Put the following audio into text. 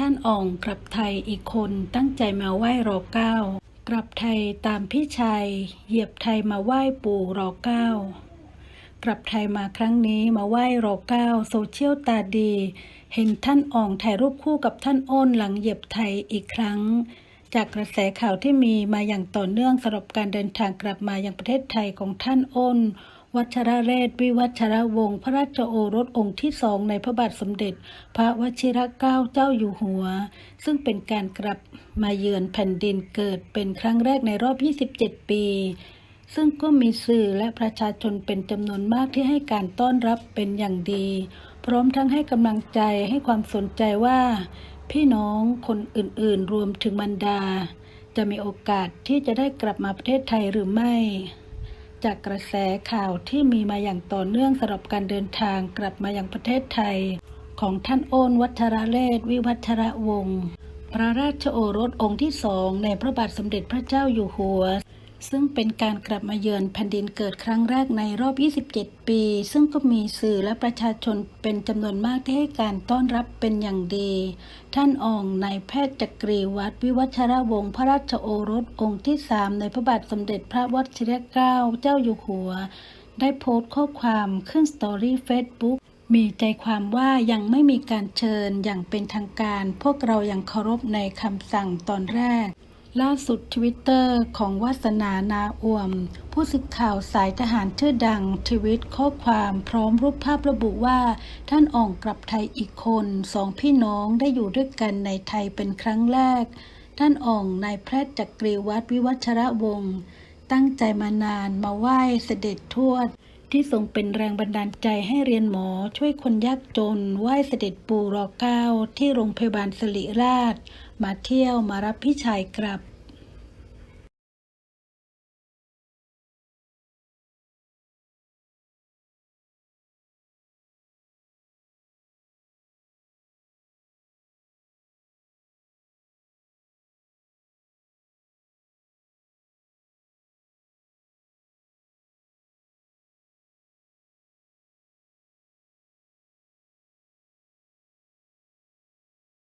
ท่านอ่องกลับไทยอีกคนตั้งใจมาไหว้รอเก้ากลับไทยตามพี่ชายเหยียบไทยมาไหว้ปู่รอเก้ากลับไทยมาครั้งนี้มาไหว้รอเก้าโซเชียลตาดี เห็นท่านอ่องถ่ายรูปคู่กับท่านอ้นหลังเหยียบไทยอีกครั้ง จากกระแสข่าวที่มีมาอย่างต่อเนื่องสำหรับการเดินทางกลับมายังประเทศไทยของท่านอ้น วัชรเรศวิวัชรวงศ์พระราชโอรสองค์ที่สองในพระบาทสมเด็จ พระวชิรเกล้าเจ้าอยู่หัว ซึ่งเป็นการกลับมาเยือนแผ่นดินเกิดเป็นครั้งแรกในรอบ 27 ปี ซึ่งก็มีสื่อและประชาชนเป็นจำนวนมากที่ให้การต้อนรับเป็นอย่างดี พร้อมทั้งให้กำลังใจให้ความสนใจว่า พี่น้องคนอื่นๆ รวมถึงมันดา จะมีโอกาสที่จะได้กลับมาประเทศไทยหรือไม่ จากกระแสข่าวที่มีมาอย่างต่อเนื่องสำหรับการเดินทางกลับมายังประเทศไทย ของท่านโอนวัชรเลศวิวัชรวงศ์พระราชโอรสองค์ที่สองในพระบาทสมเด็จพระเจ้าอยู่หัว ซึ่งเป็นการกลับมาเยือนแผ่นดินเกิดครั้งแรกในรอบ 27 ปี ซึ่งก็มีสื่อและประชาชนเป็นจำนวนมากที่ให้การต้อนรับเป็นอย่างดี ท่านอ่องนายแพทย์จักรีวัฒวิวัชรวงศ์พระราชโอรสองค์ที่สามในพระบาทสมเด็จพระวชิรเกล้าเจ้าอยู่หัว ได้โพสต์ข้อความขึ้นสตอรี่เฟซบุ๊กมีใจความว่ายังไม่มีการเชิญอย่างเป็นทางการ พวกเรายังเคารพในคำสั่งตอนแรก ล่าสุดทวิตเตอร์ของวาสนานาอวม ผู้สื่อข่าวสายทหารชื่อดังทวิตข้อความพร้อมรูปภาพระบุว่า ท่านอ่องกลับไทยอีกคนสองพี่น้องได้อยู่ด้วยกันในไทยเป็นครั้งแรก ท่านอ่องนายแพทย์จักรีวัฒวิวัชรวงศ์ตั้งใจมานานมาไหว้เสด็จทวด ที่ทรงเป็นแรงบันดาลใจให้เรียนหมอช่วยคนยากจนไหว้เสด็จปู่รอเก้าที่โรงพยาบาลสิริราช มาเที่ยวมารับพี่ชายกลับ